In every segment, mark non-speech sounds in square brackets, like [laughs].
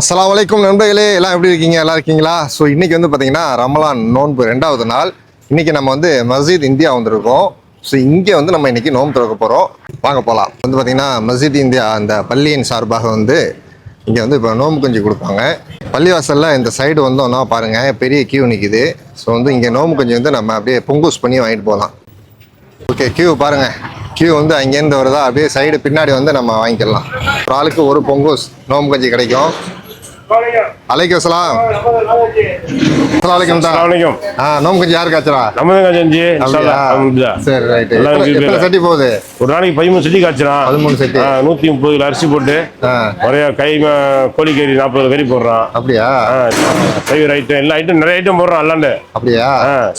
அஸ்லாம் அலைக்கும் நண்பர்களே எல்லாம் எப்படி இருக்கீங்க? எல்லாம் இருக்கீங்களா? ஸோ இன்றைக்கி வந்து பார்த்தீங்கன்னா ரமலான் நோன்பு ரெண்டாவது நாள். இன்றைக்கி நம்ம வந்து மஸ்ஜித் இந்தியா வந்திருக்கோம். ஸோ இங்கே வந்து நம்ம இன்னைக்கு நோன்பு திறக்க போகிறோம் வாங்க போகலாம் வந்து பார்த்தீங்கன்னா மஸ்ஜித் இந்தியா அந்த பள்ளியின் சார்பாக வந்து இங்கே வந்து இப்போ நோன்பு குஞ்சு கொடுப்பாங்க பள்ளிவாசலில் இந்த சைடு வந்தோம்னா பாருங்கள் பெரிய கியூ நிற்கிது ஸோ வந்து இங்கே நோம்பு குஞ்சு வந்து நம்ம அப்படியே பொங்கூஸ் பண்ணி வாங்கிட்டு போகலாம் ஓகே கியூ பாருங்க. கியூ வந்து அங்கேருந்து வருதா? அப்படியே சைடு பின்னாடி வந்து நம்ம வாங்கிக்கலாம். ஒரு ஆளுக்கு ஒரு பொங்கூஸ் நோம்பு கஞ்சி கிடைக்கும். அலைக்கும். சலாம் அலைக்கும். அஸ்ஸலாமலைக்கும் ஆ நோம்பு கஞ்சி யாருக்கு ஆச்சுரா நம்ம தான் செஞ்சு? சரி ரைட் எத்தனை சட்டி போகுது? ஒரு நாளைக்கு பதிமூணு செடி காய்ச்சிறான் பதிமூணு செட்டி. நூத்தி முப்பது கிலோ அரிசி போட்டு நிறைய கை கோழிக்கறி நாற்பது கறி போடுறான். அப்படியா? சைவர் ஐட்டம் எல்லா ஐட்டம் நிறைய ஐட்டம் போடுறான் அல்லாண்டு. அப்படியா?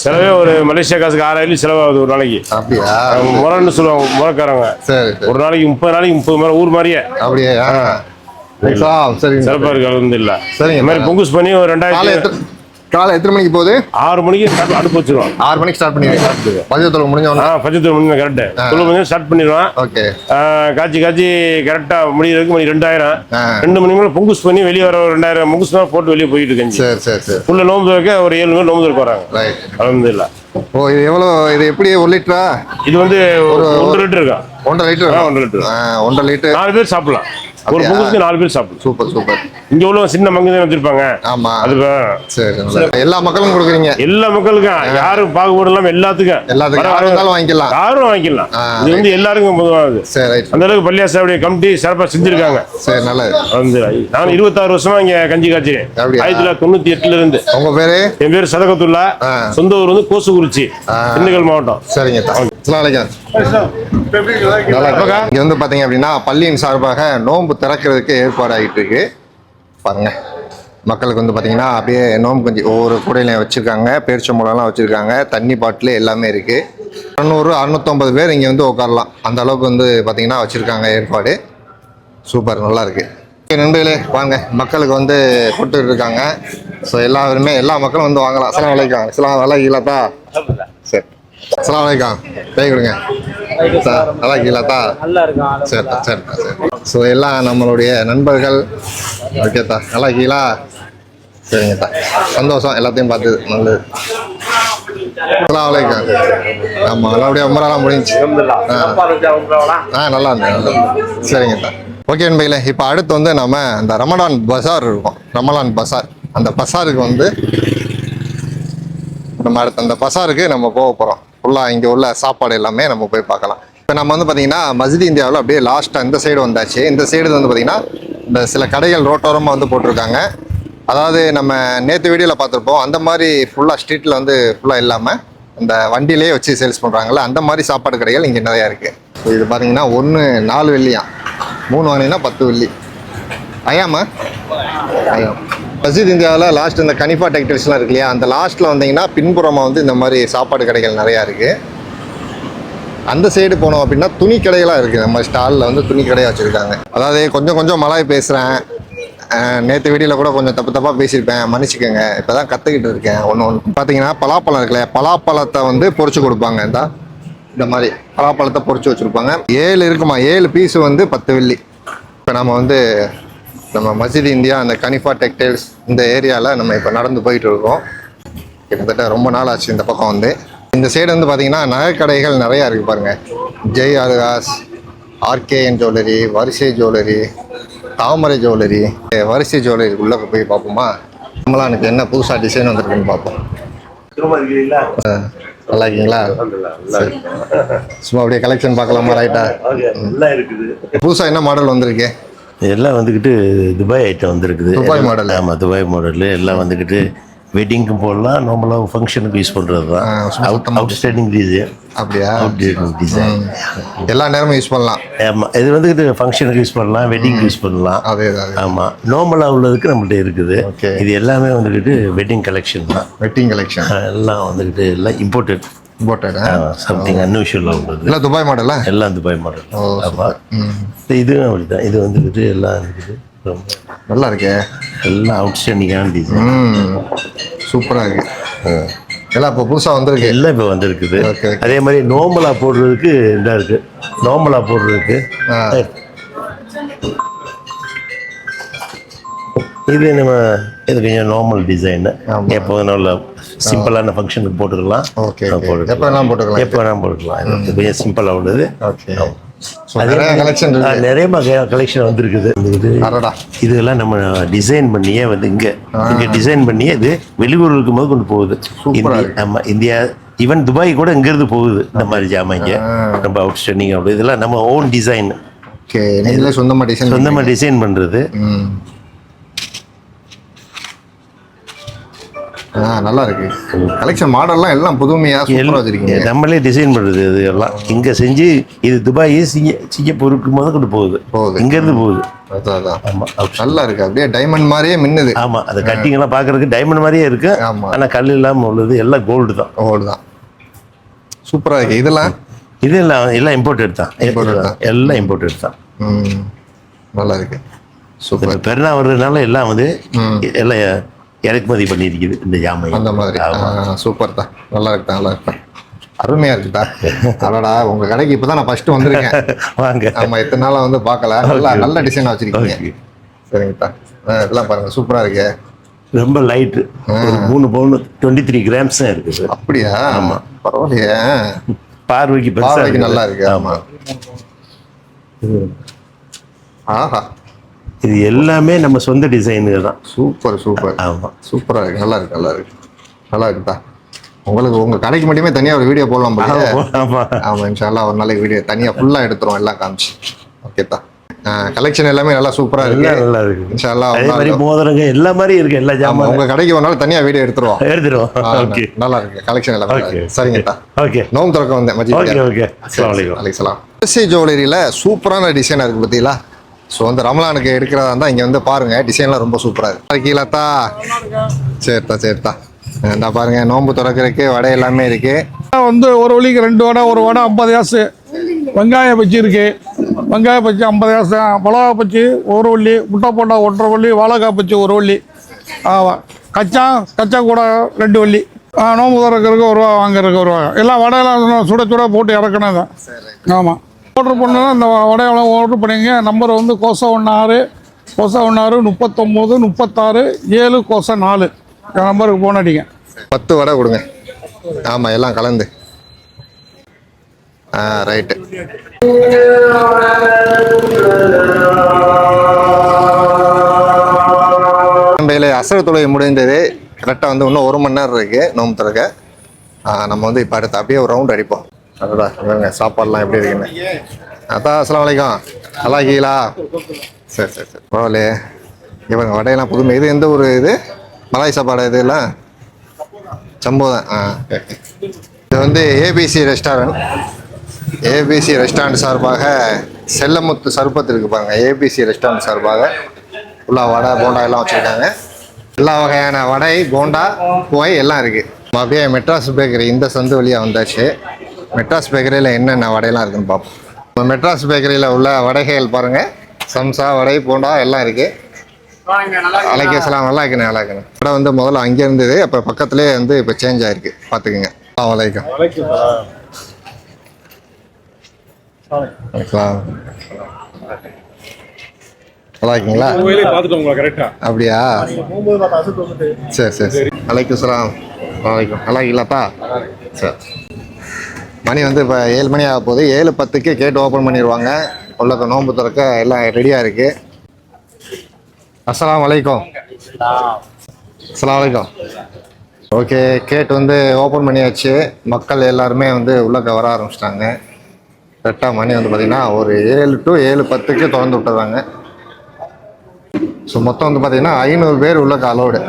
செலவே ஒரு மலேசியா காசுக்கு ஆறாயிரம் செலவாகுது ஒரு நாளைக்கு. அப்படியா? முறைன்னு சொல்லுவாங்க முறைக்காரங்க. சரி ஒரு நாளைக்கு முப்பது நாளைக்கு முப்பது மேல ஊர் மாதிரியே அப்படியே? சரிங்க. சிறப்பா இருக்கு வந்து இல்ல. சரிங்க. மாதிரி பொங்குஸ் பண்ணி ஒரு ரெண்டாயிரத்தி எத்தனை காலை எத்தனை மணிக்கு போகுது? ஆறு மணிக்கு அடுப்பு வச்சிருவான் ஆறு மணிக்கு ஸ்டார்ட் பண்ணிடுங்க. மதியத்தில் முடிஞ்ச ஆ பச்சை மணி கரெக்ட் மணி ஸ்டார்ட் பண்ணிடுவான் ஓகே. காய்ச்சி காய்ச்சி கரெக்டாக முடியறதுக்கு மணி ரெண்டாயிரம். ரெண்டு மணி மேலே பொங்குஸ் பண்ணி வெளியே வர ஒரு ரெண்டாயிரம் பொங்குஸ் தான் போட்டு வெளியே போயிட்டு கஞ்சி. சரி சரி சரி. உள்ள நோம்பு வைக்க ஒரு ஏழு நோம்பு வைக்க வராங்க ரைட் அலமதுல்ல ஓ இது எவ்வளோ இது எப்படி ஒரு லிட்டரா? இது வந்து ஒரு ஒன்றரை லிட்டர் இருக்கா? ஒன்றரை லிட்டர்? ஒன்றரை லிட்டர். ஒன்றரை லிட்டர். நாலு பேர் சாப்பிடலாம். ஒரு? பொங்குஸ்க்கு நாலு பேர் சாப்பிடலாம் சூப்பர் சூப்பர். இங்க உள்ள சின்ன மங்கு தான் வச்சிருப்பாங்க. ஆமா. அது சரி நல்லா. எல்லா மக்களும் கொடுக்குறீங்க. எல்லா மக்களுக்கும். யாரும் பாகுபாடு இல்லாம எல்லாத்துக்கும். எல்லாத்துக்கும். வாங்கிக்கலாம். யாரும் வாங்கிக்கலாம். இது வந்து எல்லாருக்கும் பொதுவானது. சரி அந்த அளவுக்கு பள்ளியாசாவுடைய கமிட்டி சிறப்பா செஞ்சிருக்காங்க. சரி நல்லது. வந்து நான் இருபத்தாறு வருஷமா இங்க கஞ்சி காய்ச்சிறேன்? ஆயிரத்தி தொள்ளாயிரத்தி தொண்ணூத்தி எட்டுல இருந்து. உங்க பேரு? என் பேர் சதகத்துல்லா. சொந்த ஊர் வந்து கோசுகுறிச்சி. திண்டுக்கல் மாவட்டம். சரிங்க நல்லா இருக்கா வந்து பாத்தீங்க அப்படின்னா பள்ளியின் சார்பாக நோன்பு திறக்கிறதுக்கு ஏற்பாடு ஆகிட்டு இருக்கு பாருங்க. மக்களுக்கு வந்து பார்த்தீங்கன்னா அப்படியே நோன்பு கொஞ்சம் ஒவ்வொரு கூடையிலையும் வச்சுருக்காங்க. பேரிச்சம்பழம்லாம் வச்சுருக்காங்க. தண்ணி பாட்டில் எல்லாமே இருக்குது அறநூறு அறுநூத்தொம்பது பேர் இங்கே வந்து உட்காரலாம் அந்த அளவுக்கு வந்து பார்த்திங்கன்னா வச்சுருக்காங்க ஏற்பாடு. சூப்பர் நல்லா இருக்கு. நண்பர்களே வாங்க. மக்களுக்கு வந்து கொடுத்துட்டு இருக்காங்க. ஸோ எல்லாருமே எல்லா மக்களும் வந்து வாங்கலாம். சில வலைக்கம் சில வலைக்கீழாத்தா இல்லாதா அஸ்லாம் வலைக்கம் கை கொடுங்க. சார். நல்லா இருக்கீங்களாத்தா. சரிண்ணா சரிண்ணா சரி ஸோ எல்லாம் நம்மளுடைய நண்பர்கள். ஓகேத்தா நல்லா இருக்கீங்களா? சரிங்கத்தா சந்தோஷம். எல்லாத்தையும் பார்த்தது நல்லது. அஸ்லாம் வலைக்கம் ஆமாம் நல்லபடியாக உமரெல்லாம் முடிஞ்சுச்சு. ஆ. நல்லா இருந்தேன் சரிங்கண்ணா ஓகே நண்பர்களே இப்போ அடுத்து வந்து நம்ம அந்த ரமடான் பஜார் இருக்கும். ரமலான் பஜார் அந்த பஜாருக்கு வந்து நம்ம அடுத்து அந்த பஜாருக்கு நம்ம போக போகிறோம் ஃபுல்லாக இங்கே உள்ள சாப்பாடு எல்லாமே நம்ம போய் பார்க்கலாம். இப்போ நம்ம வந்து பார்த்தீங்கன்னா மஸ்ஜித் இந்தியாவில் அப்படியே லாஸ்ட்டாக இந்த சைடு வந்தாச்சு. இந்த சைடு வந்து பார்த்தீங்கன்னா இந்த சில கடைகள் ரோட்டோரமாக வந்து போட்டிருக்காங்க. அதாவது நம்ம நேற்று வீடியோவில் பார்த்துருப்போம் அந்த மாதிரி ஃபுல்லாக ஸ்ட்ரீட்டில் வந்து ஃபுல்லாக இல்லாமல் அந்த வண்டியிலே வச்சு சேல்ஸ் பண்ணுறாங்கல்ல அந்த மாதிரி சாப்பாடு கடைகள் இங்கே நிறையா இருக்குது ஸோ இது பார்த்தீங்கன்னா ஒன்று நாலு வெள்ளியா மூணு வாங்கினீங்கன்னா பத்து வெள்ளி. ஐயாமா. ஐயா மசித் இந்தியாவில் லாஸ்ட் இந்த கனிஃபா டெக்டைல்ஸ்லாம் இருக்கு இல்லையா? அந்த லாஸ்ட்டில் வந்தீங்கன்னா பின்புறமாக வந்து இந்த மாதிரி சாப்பாடு கடைகள் நிறையா இருக்குது அந்த சைடு போனோம் அப்படின்னா துணி கடைகளாக இருக்குது நம்ம ஸ்டாலில் வந்து துணி கடையாக வச்சுருக்காங்க. அதாவது கொஞ்சம் கொஞ்சம் மலாய் பேசுகிறேன் நேற்று வீடியோவில் கூட கொஞ்சம் தப்பு தப்பாக பேசியிருப்பேன். மன்னிச்சுக்கோங்க. இப்போ தான் கற்றுக்கிட்டு இருக்கேன். ஒன்று ஒன்று பார்த்தீங்கன்னா பலாப்பழம் இருக்குல்ல பலாப்பழத்தை வந்து பொறிச்சு கொடுப்பாங்க. இந்த இந்த மாதிரி பலாப்பழத்தை பொறிச்சு வச்சுருப்பாங்க. ஏழு இருக்குமா? ஏழு பீஸ் வந்து பத்து வெள்ளி. இப்போ நம்ம வந்து நம்ம மஸ்ஜித் இந்தியா அந்த கனிஃபா டெக்டைல்ஸ் இந்த ஏரியாவில் நம்ம இப்போ நடந்து போயிட்டு இருக்கோம் கிட்டத்தட்ட ரொம்ப நாள் ஆச்சு இந்த பக்கம் வந்து. இந்த சைடு வந்து பார்த்தீங்கன்னா நகைக்கடைகள் நிறையா இருக்குது பாருங்கள் ஜெய் அலுகாஸ் ஆர்கேஎன் ஜுவல்லரி வரிசை ஜுவல்லரி தாமரை ஜுவல்லரி வரிசை ஜுவல்லரி உள்ளே போய் பார்ப்போமா? நம்மளானுக்கு என்ன புதுசாக டிசைன் வந்திருக்குன்னு பார்ப்போம். நல்லா இருக்கீங்களா. சும்மா அப்படியே கலெக்ஷன் பார்க்கலாமா ரைட்டா புதுசாக என்ன மாடல் வந்திருக்கு? எல்லாம் வந்துக்கிட்டு துபாய் ஐட்டம் வந்திருக்குது. Dubai model. ஆமாம் துபாய் மாடல் எல்லாம் வந்துக்கிட்டு வெட்டிங்க்கும் போடலாம் நார்மலாக ஃபங்க்ஷனுக்கு யூஸ் பண்ணுறது தான் சும்மா அவுட் அவுட்ஸ்டாண்டிங் டிசைன் அப்படியா? அவுட்ஸ்டாண்டிங் டிசைன் எல்லா நேரமும் யூஸ் பண்ணலாம். ஆமாம் இது வந்துக்கிட்டு ஃபங்க்ஷனுக்கு யூஸ் பண்ணலாம் வெட்டிங் யூஸ் பண்ணலாம். அதே ஆமாம் நார்மலாக உள்ளதுக்கு நம்மள்ட்ட இருக்குது. இது எல்லாமே வந்துக்கிட்டு வெட்டிங் கலெக்ஷன் தான். வெட்டிங் கலெக்ஷன் எல்லாம் வந்துக்கிட்டு எல்லாம் இம்போர்ட்டட் போட்டட்? சம்திங் அன்யூஷுவலாக உள்ளது இல்லை துபாய் மாடலா? எல்லாம் துபாய் மாடல். ஆமாம் இதுவும் அப்படி தான் இது வந்துக்கிட்டு எல்லாம் வந்துக்கிட்டு ரொம்ப நல்லா இருக்கே. எல்லாம் அவுட்ஸ்டாண்டிங்கான டிசைன் சூப்பராக இருக்கு. எல்லாம் இப்போ புதுசாக வந்திருக்கு. எல்லாம் இப்போ வந்திருக்குது. அதே மாதிரி நோம்பலா போடுறதுக்கு இதாக இருக்கு. நோம்பலா போடுறதுக்கு. இது நம்ம இது கொஞ்சம் நார்மல் டிசைனு. எப்போதும் நல்ல சிம்பிளான ஃபங்க்ஷனுக்கு போட்டுக்கலாம். ஓகே எப்போ வேணாலும் போட்டுக்கலாம். எப்போ வேணாலும் போட்டுக்கலாம். கொஞ்சம் சிம்பிளாக உள்ளது. ஓகே நிறைய கலெக்ஷன் நிறைய கலெக்ஷன் வந்திருக்குது. இதெல்லாம் நம்ம டிசைன் பண்ணியே வந்து இங்க இங்க டிசைன் பண்ணியே இது வெளியூர் இருக்கும்போது கொண்டு போகுது. சூப்பரா இந்தி- ஆமா இந்தியா ஈவன் துபாய் கூட இங்க இருந்து போகுது இந்த மாதிரி ஜாமான் இங்க. ரொம்ப அவுட்ஸ்டாண்டிங் அப்படி இதெல்லாம் நம்ம ஓன் டிசைன் ஓகே சொந்தமாக டிசைன் சொந்தமா டிசைன் பண்றது. நல்லா இருக்கு கலெக்ஷன் மாடல்லாம் எல்லாம் புதுமையா சூப்பரா வச்சிருக்கீங்க. நம்மளே டிசைன் பண்றது இது எல்லாம். இங்க செஞ்சு இது துபாய் சிங்க சிங்கப்பூருக்கு முதல் கொண்டு போகுது. போகுது. இங்க இருந்து போகுது. நல்லா இருக்கு அப்படியே டைமண்ட் மாதிரியே மின்னுது. ஆமா அந்த கட்டிங் எல்லாம் பாக்குறதுக்கு டைமண்ட் மாதிரியே இருக்கு. ஆமா. ஆனா கல் இல்லாம உள்ளது எல்லாம் கோல்டு தான். ஓடு தான். சூப்பரா இருக்கு. இதெல்லாம்? இது எல்லாம் எல்லாம் இம்போர்ட்டட் தான். எல்லாம் இம்போர்ட்டட் தான். ம். நல்லா இருக்கு சூப்பர் பெருநா வர்றதுனால எல்லாம் வந்து. எல்லாம் இறக்குமதி பண்ணியிருக்குது இந்த ஜாமான் அந்த மாதிரி. சூப்பர் தான் நல்லா இருக்கு நல்லா இருக்கு. அருமையா இருக்குதா [laughs] அடடா உங்க கடைக்கு இப்பதான் நான் ஃபர்ஸ்ட் வந்திருக்கேன். வாங்க. ஆமா இத்தனை நாளா வந்து பார்க்கல. நல்லா நல்ல டிசைன் வச்சிருக்கீங்க. ஆ, இதெல்லாம் பாருங்க சூப்பரா இருக்கு. ரொம்ப லைட்டு ஒரு மூணு பவுன் டுவெண்ட்டி த்ரீ கிராம்ஸ் தான் இருக்குது அப்படியா? ஆமா. பரவாயில்லையே. பார்வைக்கு பார்வைக்கு. நல்லா இருக்கு ஆமா. ஆஹா. இது எல்லாமே நம்ம சொந்த டிசைனு தான். Super super. ஆமா. சூப்பரா இருக்கு. நல்லா இருக்கு நல்லா இருக்கு. நல்லா இருக்குதா? உங்களுக்கு உங்க கடைக்கு மட்டுமே தனியா ஒரு வீடியோ போடலாம் போல ஆமா ஆமா. இன்ஷால்லா ஒரு நாளைக்கு வீடியோ தனியா ஃபுல்லா எடுத்துரும் எல்லாம் காமிச்சு. ஓகேதா கலெக்ஷன் எல்லாமே நல்லா சூப்பரா இருக்கு. நல்லா இருக்கு. இன்ஷால்லா அதே மாதிரி மோதிரங்க எல்லா மாதிரி இருக்கு எல்லா ஜாமான் உங்க கடைக்கு ஒரு நாள் தனியா வீடியோ எடுத்துருவோம். எடுத்துருவோம். ஓகே நல்லா இருக்கு. கலெக்ஷன் எல்லாமே. சரிங்கப்பா ஓகே நோம் திறக்க வந்தேன் ஓகே மஜித் ஓகே அஸ்ஸலாமு அலைக்கும். ஜுவல்லரியில் சூப்பரான டிசைனாக இருக்குது பார்த்தீங்களா ஸோ வந்து ரமலானுக்கு எடுக்கிறதா இருந்தால் இங்கே வந்து பாருங்கள் டிசைன்லாம் ரொம்ப சூப்பராக இருக்கு. இருக்கீங்களாத்தா சரித்தா சரித்தா. இந்த பாருங்க நோன்பு திறக்கிறதுக்கு வடை எல்லாமே இருக்குது வந்து ஒரு வழிக்கு ரெண்டு வடை ஒரு வடை ஐம்பது காசு வெங்காய பச்சி இருக்கு. வெங்காய பச்சி ஐம்பது காசு மிளகா பச்சி ஒரு வள்ளி முட்டை போட்டா ஒன்றரை வள்ளி வாழைக்காய் பச்சி ஒரு வள்ளி. ஆமாம் கச்சா கச்சா கூட ரெண்டு வள்ளி. ஆ, நோம்பு திறக்கிறதுக்கு ஒரு ரூபா வாங்குறதுக்கு ஒரு ரூபா எல்லாம் வடையெல்லாம் சுட சுட போட்டு இறக்கணும் தான் ஆமாம் ஆர்டர் பண்ணலாம் இந்த வடையெல்லாம் ஆர்டர் பண்ணிங்க நம்பர் வந்து கோசை ஒன்று ஆறு கோசை ஒன்று ஆறு முப்பத்தொம்போது முப்பத்தாறு ஏழு கோசை நாலு. இந்த நம்பருக்கு போன் அடிங்க. பத்து வடை கொடுங்க. ஆமாம் எல்லாம் கலந்து. ஆ ரைட்டு மும்பையில் அசல் தொலை முடிந்தது. கரெக்டாக வந்து இன்னும் ஒரு மணி நேரம் இருக்குது நோம்பு திறக்க. நம்ம வந்து இப்போ அடுத்து அப்படியே ஒரு ரவுண்ட் அடிப்போம். அதோட இவங்க சாப்பாடுலாம் எப்படி இருக்குன்னு. அத்தா அஸ்லாம் வலைக்கம் நல்லா இருக்கீங்களா சரி சரி சரி. பரவாயில்லையே. இவங்க வடையெல்லாம் புதுமை. இது எந்த ஒரு இது? மலாய் சாப்பாடு இது எல்லாம்? சம்போதான் ஆ இது வந்து ஏபிசி ரெஸ்டாரண்ட் ஏபிசி ரெஸ்டாரண்ட் சார்பாக செல்லமுத்து சருப்பத்து இருக்கு பாருங்க. ஏபிசி ரெஸ்டாரண்ட் சார்பாக ஃபுல்லா வடை போண்டா எல்லாம் வச்சுருக்காங்க. எல்லா வகையான வடை போண்டா போய் எல்லாம் இருக்கு. அப்படியே மெட்ராஸ் பேக்கரி இந்த சந்து வழியாக வந்தாச்சு. மெட்ராஸ் பேக்கரியில் என்னென்ன வடையெல்லாம் இருக்குன்னு பார்ப்போம். இப்போ மெட்ராஸ் பேக்கரியில் உள்ள வடைகள் பாருங்க. சம்சா வடை போண்டா எல்லாம் இருக்கு. அலைக்கேசலாம் நல்லா இருக்குண்ணே நல்லா இருக்குண்ணே. கடை வந்து முதல்ல அங்கே இருந்தது அப்போ பக்கத்துலேயே வந்து இப்போ சேஞ்ச் ஆயிருக்கு. பார்த்துக்குங்க. ஆ வலைக்கம் நல்லா இருக்கீங்களா? அப்படியா? சரி சரி சரி. வலைக்கம் சலாம் வலைக்கம் நல்லா இருக்கீங்களாப்பா? சரி. மணி வந்து இப்போ ஏழு மணி ஆக போகுது. ஏழு பத்துக்கு கேட் ஓப்பன் பண்ணிடுவாங்க. உள்ளக்க நோன்பு திறக்க எல்லாம் ரெடியாக இருக்குது அஸ்லாம் வலைக்கம் அஸ்லாம் வலைக்கம் ஓகே கேட் வந்து ஓப்பன் பண்ணியாச்சு. மக்கள் எல்லாருமே வந்து உள்ளக்க வர ஆரம்பிச்சிட்டாங்க. கரெக்டாக மணி வந்து பார்த்திங்கன்னா ஒரு ஏழு டு ஏழு பத்துக்கு திறந்து விட்டுறாங்க. ஸோ மொத்தம் வந்து பார்த்திங்கன்னா ஐநூறு பேர் உள்ளக்க அலோடு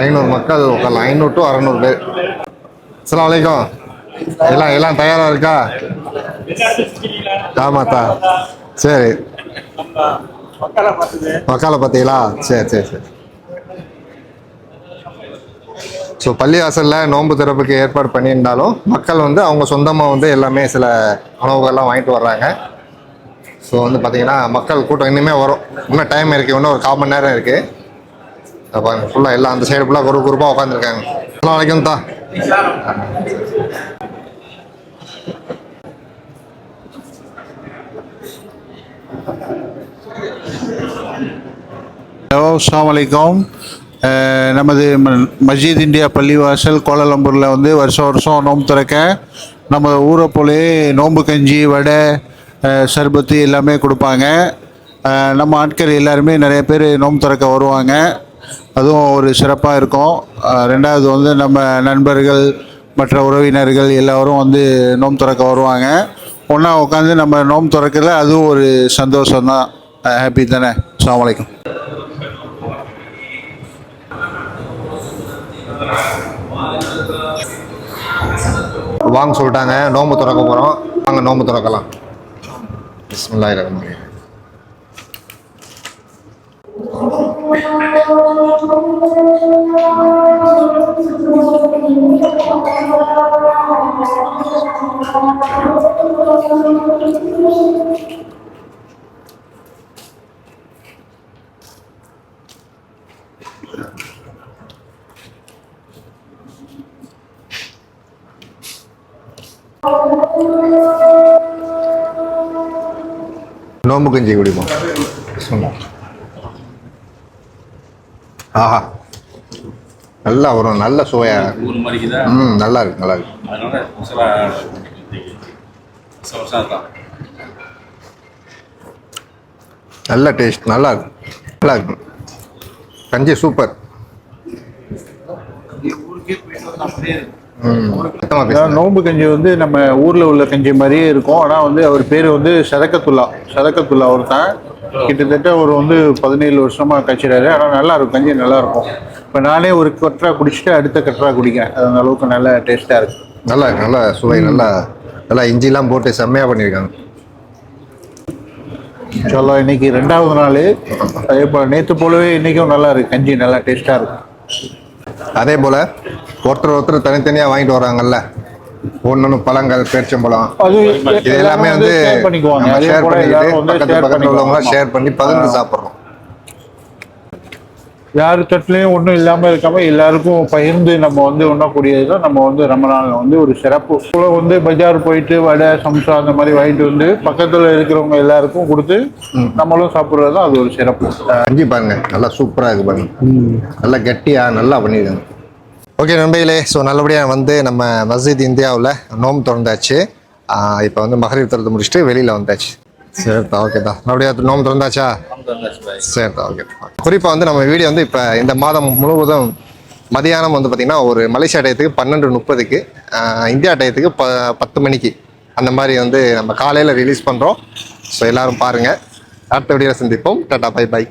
ஐநூறு மக்கள் உட்காரலாம் ஐநூறு டு அறநூறு பேர். அஸ்லாம் வலைக்கம் எல்லாம் எல்லாம் தயாராக இருக்கா? ஆமாத்தா. சரி. மக்கால பார்த்தீங்களா? சரி சரி சரி. ஸோ பள்ளிவாசலில் நோன்பு திறப்புக்கு ஏற்பாடு பண்ணியிருந்தாலும் மக்கள் வந்து அவங்க சொந்தமாக வந்து எல்லாமே சில உணவுகள்லாம் வாங்கிட்டு வர்றாங்க. ஸோ வந்து பார்த்தீங்கன்னா மக்கள் கூட்டம் இன்னுமே வரும். இன்னும் டைம் இருக்குது இன்னும் ஒரு கால் மணி நேரம் இருக்குது பாருங்க ஃபுல்லாக எல்லாம் அந்த சைடு ஃபுல்லாக குரூப் குரூப்பாக உட்காந்துருக்காங்க ஃபுல்லாக அலைக்கும் தா. ஹலோ அஸ்ஸலாமு வலைக்கம் நமது ம- மஸ்ஜித் இந்தியா பள்ளிவாசல் கோலாலம்பூரில் வந்து வருஷம் வருஷம் நோன்பு திறக்க நம்ம ஊரை போலே நோம்பு கஞ்சி வடை சர்பத்து எல்லாமே கொடுப்பாங்க. நம்ம ஆட்கள் எல்லாருமே நிறைய பேர் நோன்பு திறக்க வருவாங்க. அதுவும் ஒரு சிறப்பாக இருக்கும். ரெண்டாவது வந்து நம்ம நண்பர்கள் மற்ற உறவினர்கள் எல்லோரும் வந்து நோன்பு திறக்க வருவாங்க. ஒன்றா உட்காந்து நம்ம நோன்பு திறக்கல அதுவும் ஒரு சந்தோஷம்தான். ஹாப்பி தானே? அஸ்ஸலாமு வலைக்கம் வாங்க சொல்லிட்டாங்க. நோம்பு திறக்க போகிறோம் வாங்க நோம்பு திறக்கலாம். பிஸ்மில்லாஹி നോമ്പ് കഞ്ചി കുടിക്കുമോ? ஆஹா. நல்லா வரும் நல்ல சுவையா. ம் நல்லா இருக்கு நல்லா இருக்கு. நல்ல டேஸ்ட் நல்லா இருக்கு. நல்லா இருக்கு. கஞ்சி சூப்பர். நோன்பு கஞ்சி வந்து நம்ம ஊரில் உள்ள கஞ்சி மாதிரியே இருக்கும். ஆனால் வந்து அவர் பேர் வந்து சதக்கத்துல்லா. சதக்கத்துல்லா அவர் தான் கிட்டத்தட்ட ஒரு வந்து பதினேழு வருஷமாக கச்சிடாரு ஆனால் நல்லா இருக்கும் கஞ்சி நல்லா இருக்கும் இப்போ நானே ஒரு கற்றா குடிச்சிட்டு அடுத்த கற்றா குடிக்கிறேன். அது அந்த அளவுக்கு நல்ல டேஸ்ட்டாக இருக்கு. நல்லா இருக்கு நல்லா சுவை நல்லா நல்லா இஞ்சிலாம் போட்டு செம்மையா பண்ணியிருக்காங்க. சொல்ல இன்னைக்கு ரெண்டாவது நாள். அதே போல் நேற்று போலவே இன்னைக்கும் நல்லா இருக்கு கஞ்சி நல்லா டேஸ்ட்டாக இருக்கும் அதே போல ஒருத்தர் ஒருத்தர் தனித்தனியா வாங்கிட்டு வராங்கல்ல. ஒன்னொன்னு பழங்கள் பேரிச்சம்பழம். அது இது எல்லாமே வந்து நம்ம ஷேர் பக்கத்து ஷேர் பக்கத்துல உள்ளவங்க பண்ணிக்குவாங்க ஷேர் பண்ணி பகிர்ந்து சாப்பிடுறோம். யார் தட்டுலையும் ஒன்றும் இல்லாமல் இருக்காம எல்லாருக்கும் பகிர்ந்து நம்ம வந்து உண்ணக்கூடியது தான் நம்ம வந்து ரமலானில் வந்து ஒரு சிறப்பு. இப்போ வந்து பஜார் போயிட்டு வடை சம்சா அந்த மாதிரி வாங்கிட்டு வந்து பக்கத்தில் இருக்கிறவங்க எல்லாருக்கும் கொடுத்து நம்மளும் சாப்பிட்றது தான் அது ஒரு சிறப்பு. கஞ்சி பாருங்க. நல்லா சூப்பரா இருக்கு பாருங்க. நல்லா கெட்டியா நல்லா பண்ணியிருக்காங்க ஓகே நண்பையிலே ஸோ நல்லபடியாக வந்து நம்ம மஸ்ஜித் இந்தியாவில் நோம் திறந்தாச்சு. இப்போ வந்து மகரீர் திறந்து முடிச்சுட்டு வெளியில் வந்தாச்சு. சரிதா ஓகே தான் நல்லபடியாக நோம் திறந்தாச்சா? சரிதா ஓகே குறிப்பாக வந்து நம்ம வீடியோ வந்து இப்போ இந்த மாதம் முழுவதும் மதியானம் வந்து பார்த்திங்கன்னா ஒரு மலேசியா டயத்துக்கு பன்னெண்டு முப்பதுக்கு இந்தியா டயத்துக்கு ப பத்து மணிக்கு அந்த மாதிரி வந்து நம்ம காலையில் ரிலீஸ் பண்ணுறோம் ஸோ எல்லோரும் பாருங்கள் அடுத்த வீடியோவில் சந்திப்போம். Tata bye by